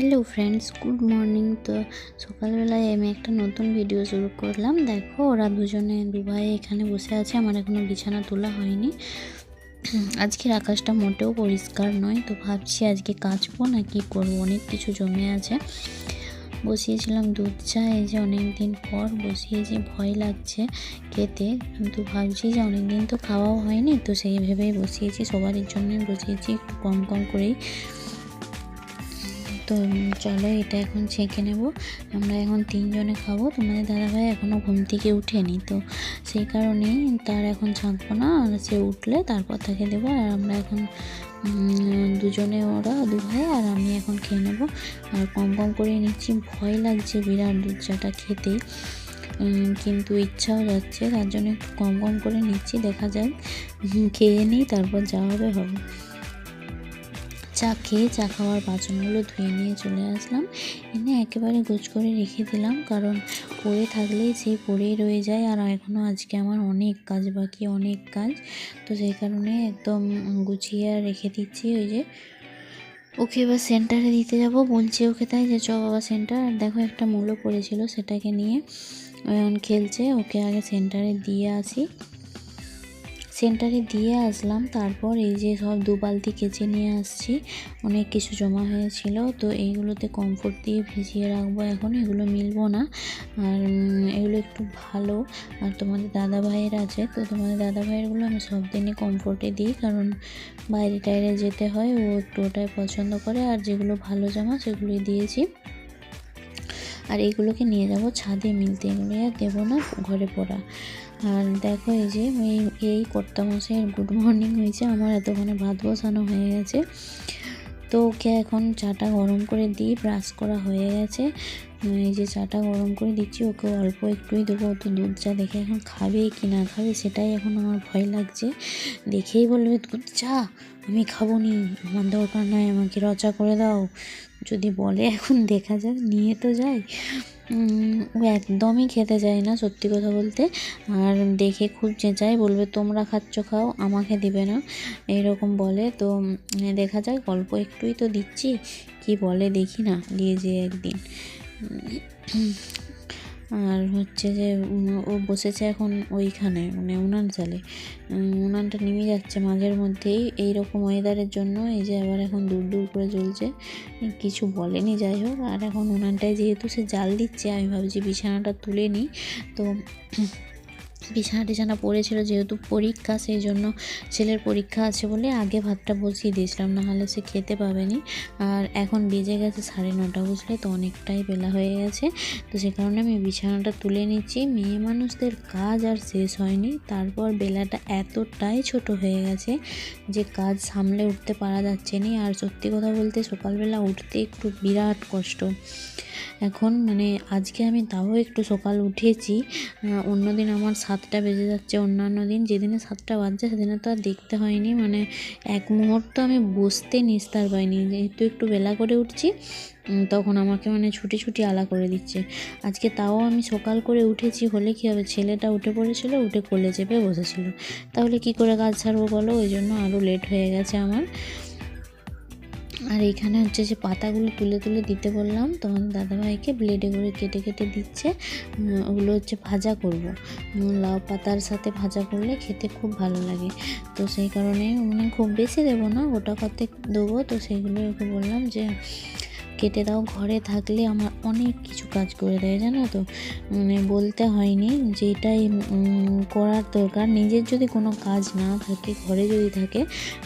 Hello friends, good morning. তো সকালবেলায় আমি একটা নতুন ভিডিও শুরু করলাম। দেখো, ওরা দুজনে দু ভাই এখানে বসে আছে, আমার এখনও বিছানা তোলা হয়নি। আজকের আকাশটা মোটেও পরিষ্কার নয়, তো ভাবছি আজকে কাচবো না কি করব? অনেক কিছু জমে আছে। বসিয়েছিলাম দুধ চা, এই যে অনেক দিন পর বসিয়েছি, ভয় লাগছে খেতে। কিন্তু ভাবছি যে অনেক দিন তো খাওয়াও হয়নি, তো সেই ভেবেই বসিয়েছি, সবারই জন্যই বসিয়েছি, একটু কম কম করেই। তো চলো এটা এখন ছেঁকে নেব। আমরা এখন তিনজনে খাব। তোমাদের দাদাভাই এখনও ঘুম থেকে উঠেনি, তো সেই কারণেই তার এখন ছাঁকবো না। আর সে উঠলে তারপর তাকে দেবো। আর আমরা এখন দুজনে ওরা দু ভাই আর আমি এখন খেয়ে নেব। আর কম কম করে নিচ্ছি। ভয় লাগছে বিরাট দুধ চাটা খেতে কিন্তু ইচ্ছাও যাচ্ছে। তার জন্য একটু কম কম করে নিচ্ছি। দেখা যাক। খেয়ে নিই, তারপর যা হবে হবে। চা খেয়ে চা খাওয়ার বাসনগুলো ধুয়ে নিয়ে চলে আসলাম। এনে একেবারে গোছ করে রেখে দিলাম, কারণ পড়ে থাকলেই সেই পড়েই রয়ে যায়, আর এখনও আজকে আমার অনেক কাজ, বাকি অনেক কাজ। তো সেই কারণে একদম গুছিয়ে আর রেখে দিচ্ছি, ওই যে ওকে এবার সেন্টারে দিতে যাব। বলছি ওকে তাই যে চ বাবা সেন্টার আর দেখো একটা মূলো পড়েছিল সেটাকে নিয়ে খেলছে, ওকে আগে সেন্টারে দিয়ে আসি। সেন্টারে দিয়ে আসলাম। তারপর এই যে সব দু বালতি কেচে নিয়ে আসছি। অনেক কিছু জমা হয়েছিল। তো এইগুলোতে কমফোর্ট দিয়ে ভিজিয়ে রাখব এখন। এগুলো মিলবো না। আর এগুলো একটু ভালো। আর তোমাদের দাদা ভাইয়ের আছে। তো তোমাদের দাদা ভাইয়েরগুলো আমি সব দিনই কমফোর্টে দিই। কারণ বাইরে টাইরে যেতে হয়। ও একটু ওটাই পছন্দ করে। আর যেগুলো ভালো জামা, সেগুলোই দিয়েছি। আর এগুলোকে নিয়ে যাব ছাদে, মিলতে এগুলো আর দেবো না, ঘরে পড়া। আর দেখো এই যে এই এই কর্তামশাইয়ের গুড মর্নিং হয়েছে। আমার এতক্ষণে ভাত বসানো হয়ে গেছে। তো ওকে এখন চাটা গরম করে দিই ব্রাশ করা হয়ে গেছে। এই যে চাটা গরম করে দিচ্ছি, ওকে অল্প একটুই দেবো। তো দুধ চা দেখে এখন খাবে কি না খাবে সেটাই এখন আমার ভয় লাগছে। দেখেই বলবে, দুধ চা আমি খাব নি। আমার দরকার নয় আমাকে রচা করে দাও। যদি বলে এখন দেখা যাক, নিয়ে তো যায় ও একদমই খেতে চায় না, সত্যি কথা বলতে। আর দেখে খুব চেঁচায়, বলবে, তোমরা খাচ্ছ, খাও, আমাকে দিবে না। এইরকম বলে। তো দেখা যায় গল্প একটুই তো দিচ্ছি। কি বলে, দেখি না দিয়ে যে একদিন। আর হচ্ছে যে ও বসেছে এখন ওইখানে মানে উনান চালে। উনানটা নেমে যাচ্ছে মাঝের মধ্যেই। এই রকম ওয়েদারের জন্য এই যে আবার এখন দূর দূর করে জ্বলছে। কিছু বলেনি, যাই হোক। আর এখন উনানটায় যেহেতু সে জাল দিচ্ছে, আমি ভাবছি বিছানাটা তুলে নিই। তো বিছানা টিছানা পড়েছিল যেহেতু পরীক্ষা সেই জন্য ছেলের পরীক্ষা আছে বলে আগে ভাতটা বসিয়ে দিয়েছিলাম, নাহলে সে খেতে পাবেনি। আর এখন বেজে গেছে সাড়ে নটা বুঝলে, তো অনেকটাই বেলা হয়ে গেছে। তো সে কারণে আমি বিছানাটা তুলে নিচ্ছি। মেয়ে মানুষদের কাজ আর শেষ হয়নি। তারপর বেলাটা এতটাই ছোট হয়ে গেছে যে কাজ সামলে উঠতে পারা যাচ্ছে না। আর সত্যি কথা বলতে সকালবেলা উঠতে একটু বিরাট কষ্ট। এখন মানে আজকে আমি তাও একটু সকাল উঠেছি। অন্যদিন আমার সাতটা বেজে যাচ্ছে অন্যান্য দিন। যেদিনে সাতটা বাজছে, সেদিনে তো আর দেখতে হয়নি। মানে এক মুহূর্ত আমি বসতে নিস্তার পাইনি। যেহেতু একটু বেলা করে উঠছি তখন আমাকে মানে ছুটি ছুটি আলা করে দিচ্ছে। আজকে তাও আমি সকাল করে উঠেছি, হলে কী হবে? ছেলেটা উঠে পড়েছিল, উঠে কোলে চেপে বসেছিল। তাহলে কি করে কাজ ছাড়বো বলো? ওই জন্য আরও লেট হয়ে গেছে আমার। আর এখানে হচ্ছে যে পাতাগুলো তুলে তুলে দিতে বললাম তোমার দাদাভাইকে ব্লেডে করে কেটে কেটে দিচ্ছে। ওগুলো হচ্ছে ভাজা করব। লাউ পাতার সাথে ভাজা করলে খেতে খুব ভালো লাগে। তো সেই কারণে মানে খুব বেশি দেবো না, গোটা করতে দেবো। তো সেইগুলো ওকে বললাম যে কেটে দাও, ঘরে থাকলে আমার অনেক কিছু কাজ করে দেয়, জানো তো? মানে বলতে হয়নি যেটাই করার দরকার। নিজের যদি কোনো কাজ না থাকে, ঘরে যদি থাকে,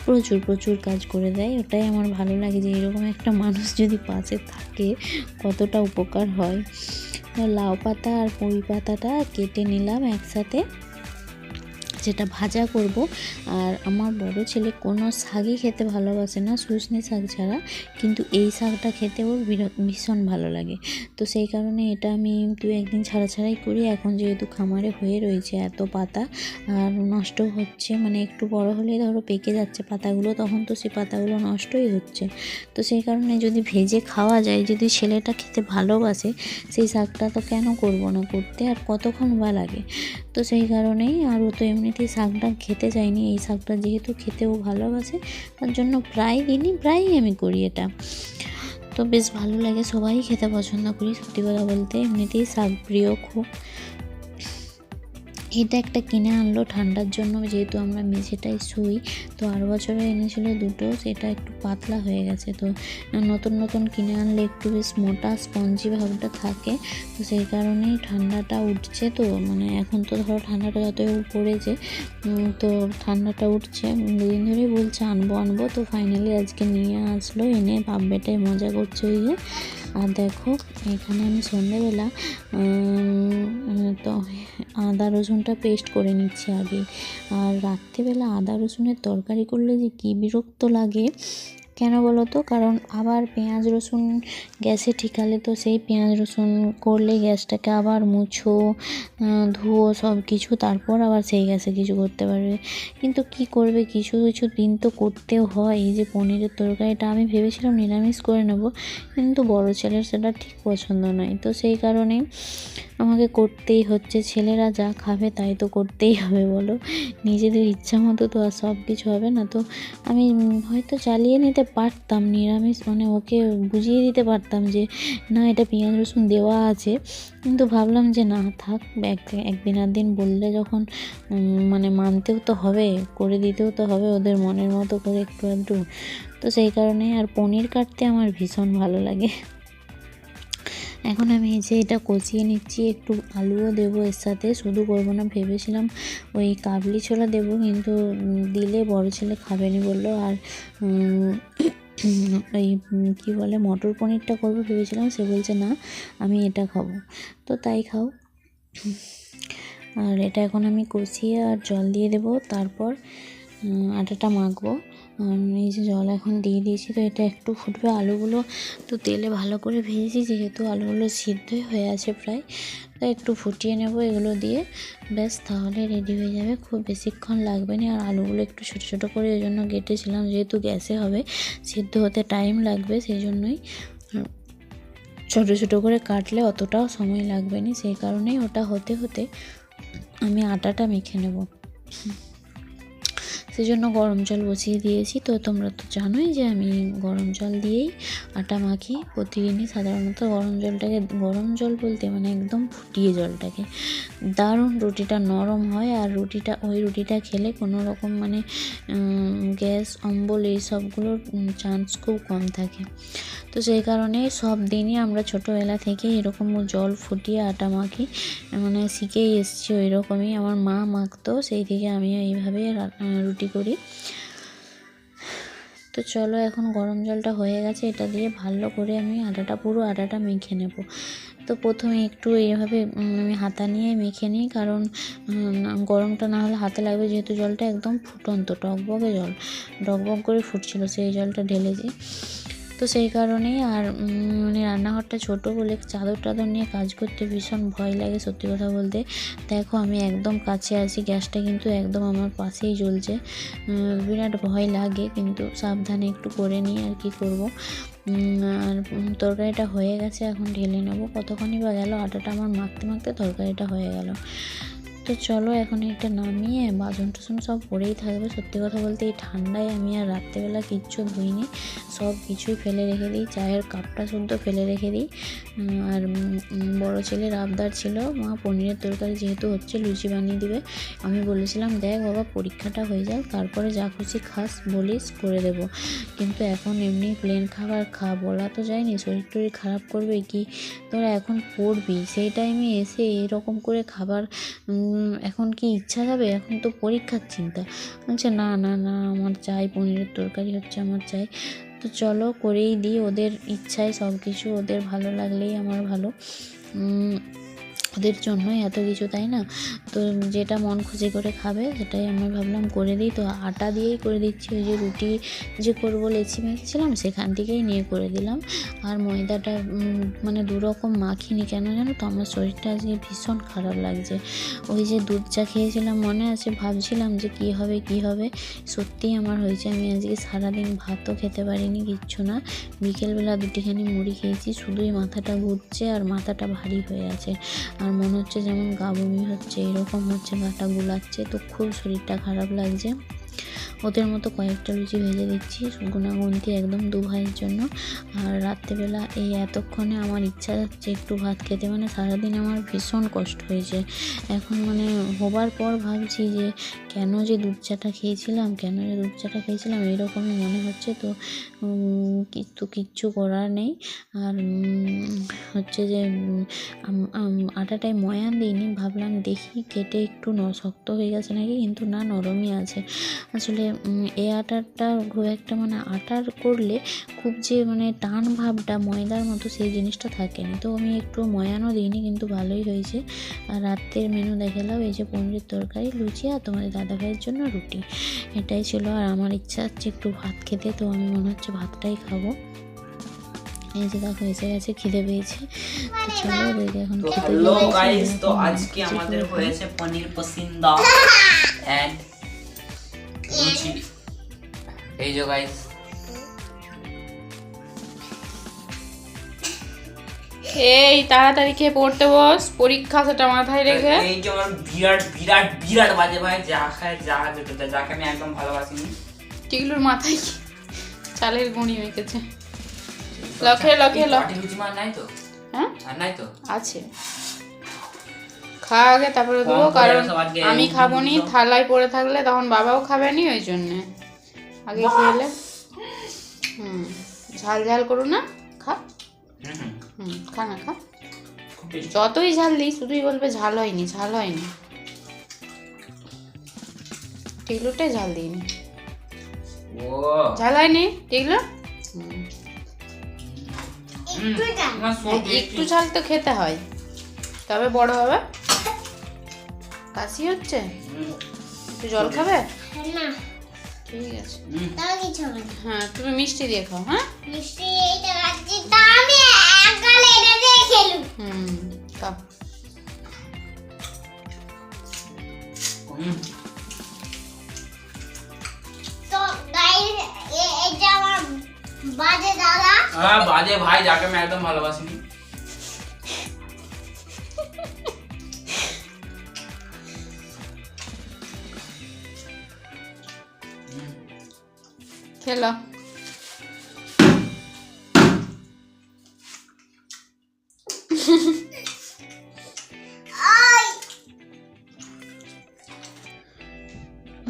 প্রচুর প্রচুর কাজ করে দেয়। ওটাই আমার ভালো লাগে যে এরকম একটা মানুষ যদি পাশে থাকে, কতটা উপকার হয়। লাউ পাতা আর পুঁই পাতাটা কেটে নিলাম একসাথে। যেটা ভাজা করব। আর আমার বড় ছেলে কোনো শাকই খেতে ভালোবাসে না শুশনি শাক ছাড়া। কিন্তু এই শাকটা খেতে ওর ভীষণ ভালো লাগে। তো সেই কারণে এটা আমি দু একদিন ছাড়া ছাড়াই করি। এখন যেহেতু খামারে হয়ে রয়েছে এত পাতা, আর নষ্ট হচ্ছে মানে একটু বড় হলে ধরো পেকে যাচ্ছে পাতাগুলো, তখন তো সেই পাতাগুলো নষ্টই হচ্ছে। তো সেই কারণে যদি ভেজে খাওয়া যায়, যদি ছেলেটা খেতে ভালোবাসে, সেই শাকটা তো কেন করব না করতে? আর কতক্ষণ বা লাগে? তো সেই কারণেই আর ও তো এমনিতেই শাকটা খেতে চাইনি এই শাকটা যেহেতু খেতেও ভালোবাসে, তার জন্য প্রায় দিনই প্রায়ই আমি করি এটা। তো বেশ ভালো লাগে, সবাই খেতে পছন্দ করি। সত্যি কথা বলতে এমনিতেই শাক প্রিয় খুব। এটা একটা কিনে আনলো ঠান্ডার জন্য যেহেতু আমরা মেঝেটায় শুই তো আর বছরে এনেছিল দুটো সেটা একটু পাতলা হয়ে গেছে। তো নতুন নতুন কিনে আনলে একটু বেশ মোটা স্পঞ্জি ভাবটা থাকে তো সেই কারণেই ঠান্ডাটা উঠছে তো মানে এখন তো ধরো ঠান্ডাটা যতই পড়েছে তো ঠান্ডাটা উঠছে। দুদিন ধরেই বলছে আনব আনব। তো ফাইনালি আজকে নিয়ে আসলো এনে বাপ বেটায় মজা করছে ওই যে। আর দেখো এখানে আমি সন্ধেবেলা উম, তো আদা রসুনটা পেস্ট করে নিচ্ছি আগে। আর রাত্রেবেলা আদা রসুনের তরকারি করলে যে কী বিরক্ত লাগে, কেন বলো তো কারণ আবার পেঁয়াজ রসুন গ্যাসে ঠিকালে তো সেই পেঁয়াজ রসুন করলে গ্যাসটাকে আবার মুছো ধুয়ো সব কিছু, তারপর আবার সেই গ্যাসে কিছু করতে পারবে। কিন্তু কি করবে? কিছু কিছু দিন তো করতেও হয়। এই যে পনিরের তরকারিটা আমি ভেবেছিলাম নিরামিষ করে নেব, কিন্তু বড় ছেলের সেটা ঠিক পছন্দ নয়। তো সেই কারণে আমাকে করতেই হচ্ছে, ছেলেরা যা খাবে তাই তো করতেই হবে, বলো। নিজেদের ইচ্ছা মতো তো আর সব কিছু হবে না তো। আমি হয়তো চালিয়ে নিতে পারতাম, নিরামিষ মানে ওকে বুঝিয়ে দিতে পারতাম যে, না, এটা পেঁয়াজ রসুন দেওয়া আছে। কিন্তু ভাবলাম যে, না, থাক, এক, একদিন আর দিন বললে যখন মানে মানতেও তো হবে, করে দিতেও তো হবে ওদের মনের মতো করে একটু একটু তো সেই কারণে আর পনির কাটতে আমার ভীষণ ভালো লাগে। এখন আমি এই যে এটা কষিয়ে নিচ্ছি, একটু আলুও দেবো এর সাথে, শুধু করব না, ভেবেছিলাম ওই কাবলি ছোলা দেবো, কিন্তু দিলে বড় ছেলে খাবে নি বলল, আর ওই কী বলে, মটর পনিরটা করব ভেবেছিলাম, সে বলছে না, আমি এটা খাব। তো তাই খাও। আর এটা এখন আমি কষিয়ে আর জল দিয়ে দেবো, তারপর আটাটা মাখবো। এই যে জল এখন দিয়ে দিয়েছি, তো এটা একটু ফুটবে আলুগুলো। তো তেলে ভালো করে ভেজেছি, যেহেতু আলুগুলো সিদ্ধই হয়ে আছে প্রায়, তো একটু ফুটিয়ে নেব এগুলো দিয়ে। ব্যাস, তাহলে রেডি হয়ে যাবে। খুব বেশিক্ষণ লাগবে না, আর আলুগুলো একটু ছোটো ছোটো করে ওই জন্য কেটেছিলাম, যেহেতু গ্যাসে হবে, সিদ্ধ হতে টাইম লাগবে সেই জন্যই। ছোটো ছোটো করে কাটলে অতটাও সময় লাগবে না, সেই কারণেই ওটা হতে হতে আমি আটাটা মেখে নেব। সেই জন্য গরম জল বসিয়ে দিয়েছি। তো তোমরা তো জানোই যে আমি গরম জল দিয়েই আটা মাখি। প্রতিদিনই সাধারণত গরম জলটাকে গরম জল বলতে মানে একদম ফুটিয়ে জলটাকে। দারুণ রুটিটা নরম হয় আর রুটিটা ওই রুটিটা খেলে কোনো রকম মানে গ্যাস অম্বল এই সবগুলোর চান্স খুব কম থাকে। তো সেই কারণে সব দিনই আমরা ছোটোবেলা থেকে এরকম জল ফুটিয়ে আটা মাখি। মানে শিখেই এসেছি ওই রকমই আমার মা মাখতো সেই থেকে আমি এইভাবে রা- আহ, রুটি করি। তো চলো এখন গরম জলটা হয়ে গেছে, এটা দিয়ে ভালো করে আমি আটাটা পুরো আটাটা মেখে নেব। তো প্রথমে একটু এইভাবে আমি হাতা নিয়ে মেখে নিই, কারণ গরমটা না হলে হাতে লাগবে যেহেতু জলটা একদম ফুটন্ত, টকবকে জল ডকবক করে ফুটছিল, সেই জলটা ঢেলেছি তো সেই কারণেই আর মানে রান্নাঘরটা ছোট বলে চাদর টাদর নিয়ে কাজ করতে ভীষণ ভয় লাগে সত্যি কথা বলতে। দেখো আমি একদম কাছে আছি, গ্যাসটা কিন্তু একদম আমার পাশেই জ্বলছে। বিরাট ভয় লাগে কিন্তু সাবধানে একটু করে নিই আর কি করব। আর তরকারিটা হয়ে গেছে, এখন ঢেলে নেব। কতক্ষণই বা গেল, আটাটা আমার মাখতে মাখতে তরকারিটা হয়ে গেল। তো চলো এখন এটা নামিয়ে বাসন টাসন সব পড়েই থাকবে। সত্যি কথা বলতে এই ঠান্ডায় আমি আর রাত্রেবেলা কিচ্ছু ধুইনি। সব কিছুই ফেলে রেখে দিই। চায়ের কাপটা শুদ্ধ ফেলে রেখে দিই। আর বড় ছেলের আবদার ছিল, মা পনিরের তরকারি যেহেতু হচ্ছে লুচি বানিয়ে দিবে। আমি বলেছিলাম, দেখ বাবা, পরীক্ষাটা হয়ে যাক, তারপরে যা খুশি খাস, বলিস, করে দেব। কিন্তু এখন এমনি প্লেন খাবার খা, বলা তো যায়নি, শরীর টরীর খারাপ করবে কি? তোরা এখন পড়বি। সেই টাইমে এসে এরকম করে খাবার এখন কি ইচ্ছা যাবে? এখন তো পরীক্ষার চিন্তা। বলছে, না না না, আমার চাই পনিরের তরকারি, হচ্ছে আমার চাই। তো চলো করেই দিই, ওদের ইচ্ছায় সব কিছু ওদের ভালো লাগলেই আমার ভালো। ওদের জন্যই এত কিছু, তাই না? তো যেটা মন খুশি করে খাবে, সেটাই আমি ভাবলাম করে দিই। তো আটা দিয়েই করে দিচ্ছি, ওই যে রুটি যে করব, লেচি মেখেছিলাম সেখান থেকেই নিয়ে করে দিলাম। আর ময়দাটা মানে দু রকম মাখিনি, কেন জানো তো? আমার শরীরটা আজকে ভীষণ খারাপ লাগছে। ওই যে দুধ চা খেয়েছিলাম, মনে আছে? ভাবছিলাম যে কী হবে কী হবে? সত্যিই আমার হয়েছে, আমি আজকে সারাদিন ভাতও খেতে পারিনি, কিচ্ছু না। বিকেলবেলা দুটিখানি মুড়ি খেয়েছি, শুধুই মাথাটা ঘুরছে আর মাথাটা ভারী হয়ে আছে। আর মনে হচ্ছে যেমন গা বমি হচ্ছে, এরকম হচ্ছে গাটা গুলাচ্ছে, তো খুব শরীরটা খারাপ লাগছে। ওদের মতো কয়েকটা লুচি ভেজে দিচ্ছি গুণাগুনতি একদম দু ভাইয়ের জন্য। আর রাত্রেবেলা এই এতক্ষণে আমার ইচ্ছা যাচ্ছে একটু ভাত খেতে মানে সারাদিন আমার ভীষণ কষ্ট হয়েছে। এখন মানে হবার পর ভাবছি যে কেন যে দুধ চাটা খেয়েছিলাম, কেন যে দুধ চাটা খেয়েছিলাম এরকমই মনে হচ্ছে তো কিন্তু কিচ্ছু করার নেই। আর হচ্ছে যে আটাটায় ময়ান দিইনি, ভাবলাম দেখি কেটে একটু শক্ত হয়ে গেছে নাকি, কিন্তু না নরমই আছে। আসলে এই আটাটা খুব একটা মানে আটার করলে খুব যে মানে টান ভাবটা ময়দার মতো সেই জিনিসটা থাকেনি। তো আমি একটু ময়ানও দিইনি কিন্তু ভালোই হয়েছে। আর রাত্রের মেনু দেখালাম এই যে পনিরের তরকারি লুচি আর তোমাদের দাদা ভাইয়ের জন্য রুটি। এটাই ছিল আর আমার ইচ্ছা হচ্ছে একটু ভাত খেতে তো আমি মনে হচ্ছে ভাতটাই খাব। এই যে দেখো এসে গেছে খিদে পেয়েছে। তো চলো ওদেরকে এখন খেতে তো আজকে আমাদের হয়েছে পনির পসিন্দা। এন্ড লুচি এই যে গাইস এই তাড়াতাড়ি খেয়ে পড়তে বস। পরীক্ষা সেটা মাথায় রেখে। এই যে আমার বিরাট বিরাট বিরাট বাজে ভাই। যা খায় যা যেতে দেয়, যাকে আমি একদম ভালোবাসিনি। টিগলুর মাথায় চালের গুঁড়ি মেখেছে লখে লখে এই ল কটি লুচি মার নাই তো? হ্যাঁ? আর নাই তো? আছে। খা আগে তারপরে দেবো কারণ আমি খাব নি থালায় পড়ে থাকলে তখন বাবাও খাবে নি ওই জন্যে। আগে খেলে। হুম ঝাল ঝাল করো না খা। হুম, খা না খা। যতই ঝাল দিই শুধুই বলবে ঝাল হয়নি ঝাল হয়নি। টিগলুটাই ঝাল দিইনি। ও। ঝাল হয়নি tasty। একটু। ঝাল তো খেতে হয়। তবে বড় হবে। কাশি হচ্ছে? একটু জল খাবে? না। ঠিক আছে। তাও কিছু হবে না। হ্যাঁ তুমি মিষ্টি দিয়ে খাও হ্যাঁ? মিষ্টি এইটা রাখছি তা আমি এক গালে এটা দিয়ে খেলু হুম খাও। তো গাইস এটা আমার বাজে দাদা। বাজে ভাই যাকে আমি একদম ভালোবাসিনি। খেলো।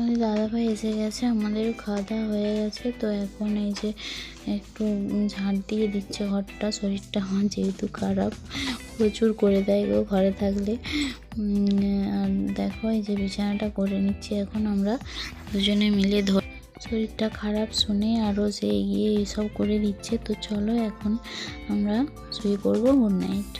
ওই আমাদের দাদাভাই এসে গেছে আমাদের খাওয়া দাওয়া হয়ে গেছে তো এখন এই যে একটু ঝাঁট দিয়ে দিচ্ছে ঘরটা শরীরটা আমার যেহেতু খারাপ প্রচুর করে দেয় গো ঘরে থাকলে। আর দেখো এই যে বিছানাটা করে নিচ্ছি এখন আমরা দুজনে মিলে ধর শরীরটা খারাপ, শুনে আরও সে এগিয়ে এসব করে দিচ্ছে, তো চলো এখন আমরা শুয়ে পড়ব গুড নাইট